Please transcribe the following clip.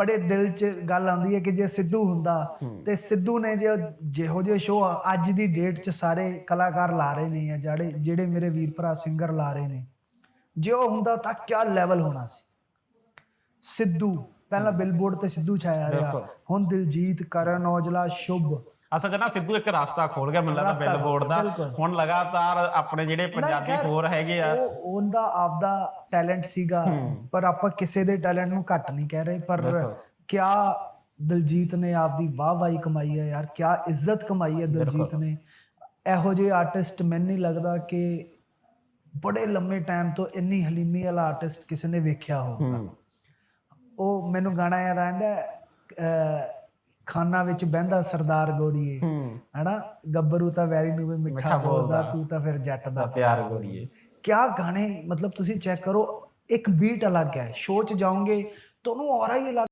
ਬੜੇ ਦਿਲ 'ਚ ਗੱਲ ਆਉਂਦੀ ਹੈ ਕਿ ਜੇ ਸਿੱਧੂ ਹੁੰਦਾ ਤੇ ਸਿੱਧੂ ਨੇ ਜੇ ਜਿਹੋ ਜਿਹੇ ਸ਼ੋਅ ਅੱਜ ਦੀ ਡੇਟ 'ਚ ਸਾਰੇ ਕਲਾਕਾਰ ਲਾ ਰਹੇ ਨੇ ਜਿਹੜੇ ਜਿਹੜੇ ਮੇਰੇ ਵੀਰ ਭਰਾ ਸਿੰਗਰ ਲਾ ਰਹੇ ਨੇ। ਜੇ ਉਹ ਹੁੰਦਾ ਤਾਂ ਕੀ ਲੈਵਲ ਹੋਣਾ ਸੀ। ਸਿੱਧੂ ਪਹਿਲਾਂ ਬਿਲਬੋਰਡ ਤੇ ਸਿੱਧੂ ਛਾਇਆ ਰਿਹਾ। ਹੁਣ ਦਿਲਜੀਤ ਕਰਨ ਔਜਲਾ ਸ਼ੁਭ। ਅਸਲ 'ਚ ਨਾ ਸਿੱਧੂ ਇੱਕ ਰਸਤਾ ਖੋਲ ਗਿਆ ਮੈਨੂੰ ਲੱਗਦਾ ਬਿਲਬੋਰਡ ਦਾ। ਹੁਣ ਲਗਾਤਾਰ ਆਪਣੇ ਜਿਹੜੇ ਪੰਜਾਬੀ ਹੋਰ ਹੈਗੇ ਆ। ਉਹ ਉਹਦਾ ਆਪਦਾ ਟੈਲੈਂਟ ਸੀਗਾ ਪਰ ਆਪਾਂ ਕਿਸੇ ਦੇ ਟੈਲੈਂਟ ਨੂੰ ਘੱਟ ਨਹੀਂ ਕਹਿ ਰਹੇ ਪਰ। ਕਿਆ ਦਿਲਜੀਤ ਨੇ ਆਪਦੀ ਵਾਹ-ਵਾਹੀ ਕਮਾਈ ਹੈ ਯਾਰ ਕਿਆ ਇੱਜ਼ਤ ਕਮਾਈ ਹੈ ਦਿਲਜੀਤ ਨੇ। ਇਹੋ ਜਿਹੇ ਆਰਟਿਸਟ ਮੈਨੂੰ ਨਹੀਂ ਲੱਗਦਾ ਕਿ ਬੜੇ ਲੰਮੇ ਟਾਈਮ ਤੋਂ ਇੰਨੀ ਹਲੀਮੀ ਵਾਲਾ ਆਰਟਿਸਟ ਕਿਸੇ ਨੇ ਵੇਖਿਆ ਹੋਊਗਾ। ਹੂੰ। ਉਹ ਮੈਨੂੰ ਗਾਣਾ ਯਾਦ ਆਂਦਾ ਖਾਨਾ ਵਿੱਚ ਬਹਿੰਦਾ ਸਰਦਾਰ ਗੋਰੀਏ। ਹਨਾ? ਗੱਭਰੂ ਤਾਂ ਵੈਰੀ ਨੂੰ ਵੀ ਮਿੱਠਾ ਬੋਲਦਾ, ਤੂੰ ਤਾਂ ਫਿਰ ਜੱਟ ਦਾ ਪਿਆਰ ਗੋਰੀਏ। ਕਿਆ ਗਾਣੇ ਮਤਲਬ ਤੁਸੀਂ ਚੈੱਕ ਕਰੋ ਇੱਕ ਬੀਟ ਅਲੱਗ ਹੈ। ਸ਼ੋਅ 'ਚ ਜਾਓਗੇ ਤੁਹਾਨੂੰ ਔਰਾ ਹੀ ਅਲੱਗ